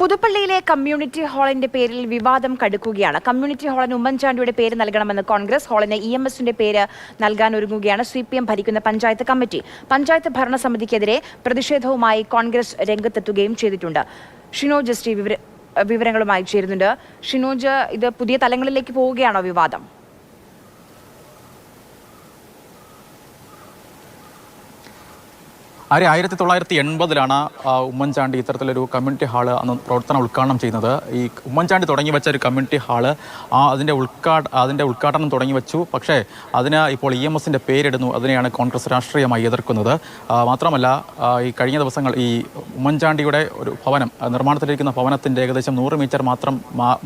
പുതുപ്പള്ളിയിലെ community ഹാളിന്റെ പേരിൽ വിവാദം കടുക്കുകയാണ്. Community ഹാളിന് ഉമ്മൻചാണ്ടിയുടെ പേര് നൽകണമെന്ന് കോൺഗ്രസ് ഹാളിന് ഇ എം എസിന്റെ പേര് നൽകാൻ ഒരുങ്ങുകയാണ് സി പി എം ഭരിക്കുന്ന പഞ്ചായത്ത് കമ്മിറ്റി. പഞ്ചായത്ത് ഭരണസമിതിക്കെതിരെ പ്രതിഷേധവുമായി കോൺഗ്രസ് രംഗത്തെത്തുകയും ചെയ്തിട്ടുണ്ട്. ഷിനോജ് ജസ്റ്റി വിവരങ്ങളുമായി ചേരുന്നുണ്ട്. ഷിനോജ് ഇത് പുതിയ തലങ്ങളിലേക്ക് പോവുകയാണോ വിവാദം? ആരെ ആയിരത്തി തൊള്ളായിരത്തി എൺപതിലാണ് ഉമ്മൻചാണ്ടി ഇത്തരത്തിലൊരു കമ്മ്യൂണിറ്റി ഹാൾ അന്ന് പ്രവർത്തനം ഉദ്ഘാടനം ചെയ്യുന്നത് ഈ ഉമ്മൻചാണ്ടി തുടങ്ങി വെച്ച ഒരു കമ്മ്യൂണിറ്റി ഹാൾ ആ അതിന്റെ ഉദ്ഘാട അതിന്റെ ഉദ്ഘാടനം തുടങ്ങി വെച്ചു. പക്ഷേ അതിന് ഇപ്പോൾ ഇ എം എസിന്റെ പേരിടുന്നു. അതിനെയാണ് കോൺഗ്രസ് രാഷ്ട്രീയമായി എതിർക്കുന്നത്. മാത്രമല്ല ഈ കഴിഞ്ഞ ദിവസങ്ങൾ ഈ ഉമ്മൻചാണ്ടിയുടെ ഒരു ഭവനം നിർമ്മാണത്തിലിരിക്കുന്ന ഭവനത്തിന്റെ ഏകദേശം നൂറ് മീറ്റർ മാത്രം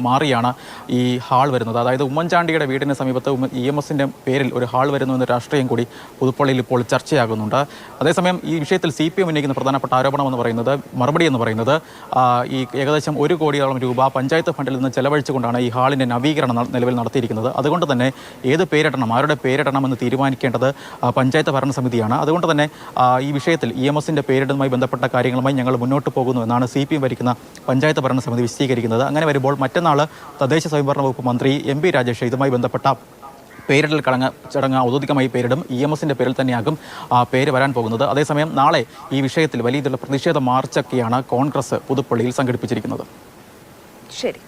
മാറിയാണ് ഈ ഹാൾ വരുന്നത്. അതായത് ഉമ്മൻചാണ്ടിയുടെ വീടിന് സമീപത്ത് ഇ എം എസിന്റെ പേരിൽ ഒരു ഹാൾ വരുന്നു എന്ന രാഷ്ട്രീയം കൂടി പുതുപ്പള്ളിയിൽ ഇപ്പോൾ ചർച്ചയാകുന്നുണ്ട്. അതേസമയം ഈ വിഷയത്തിൽ സി പി എം ഉന്നയിക്കുന്ന പ്രധാനപ്പെട്ട ആരോപണം എന്ന് പറയുന്നത് മറുപടി എന്ന് പറയുന്നത് ഈ ഏകദേശം ഒരു കോടിയോളം രൂപ പഞ്ചായത്ത് ഫണ്ടിൽ നിന്ന് ചെലവഴിച്ചുകൊണ്ടാണ് ഈ ഹാളിന്റെ നവീകരണം നിലവിൽ നടത്തിയിരിക്കുന്നത്. അതുകൊണ്ട് തന്നെ ഏത് പേരിടണം ആരുടെ പേരിടണം എന്ന് തീരുമാനിക്കേണ്ടത് പഞ്ചായത്ത് ഭരണസമിതിയാണ്. അതുകൊണ്ട് തന്നെ ഈ വിഷയത്തിൽ ഇ എം എസിന്റെ പേരിടുന്നതുമായി ബന്ധപ്പെട്ട കാര്യങ്ങളുമായി ഞങ്ങൾ മുന്നോട്ട് പോകുന്നു എന്നാണ് സി പി എം ഭരിക്കുന്ന പഞ്ചായത്ത് ഭരണസമിതി വിശദീകരിക്കുന്നത്. അങ്ങനെ വരുമ്പോൾ മറ്റന്നാൾ തദ്ദേശ സ്വയംഭരണ വകുപ്പ് മന്ത്രി എം പി രാജേഷ് ഇതുമായി ബന്ധപ്പെട്ട പേരിടൽ കടങ്ങ് ചടങ്ങ് ഔദ്യോഗികമായി പേരിടും. ഇ എം എസിന്റെ പേരിൽ തന്നെയാകും പേര് വരാൻ പോകുന്നത്. അതേസമയം നാളെ ഈ വിഷയത്തിൽ വലിയ രീതിയിലുള്ള പ്രതിഷേധ മാർച്ചൊക്കെയാണ് കോൺഗ്രസ് പുതുപ്പള്ളിയിൽ സംഘടിപ്പിച്ചിരിക്കുന്നത്. ശരി.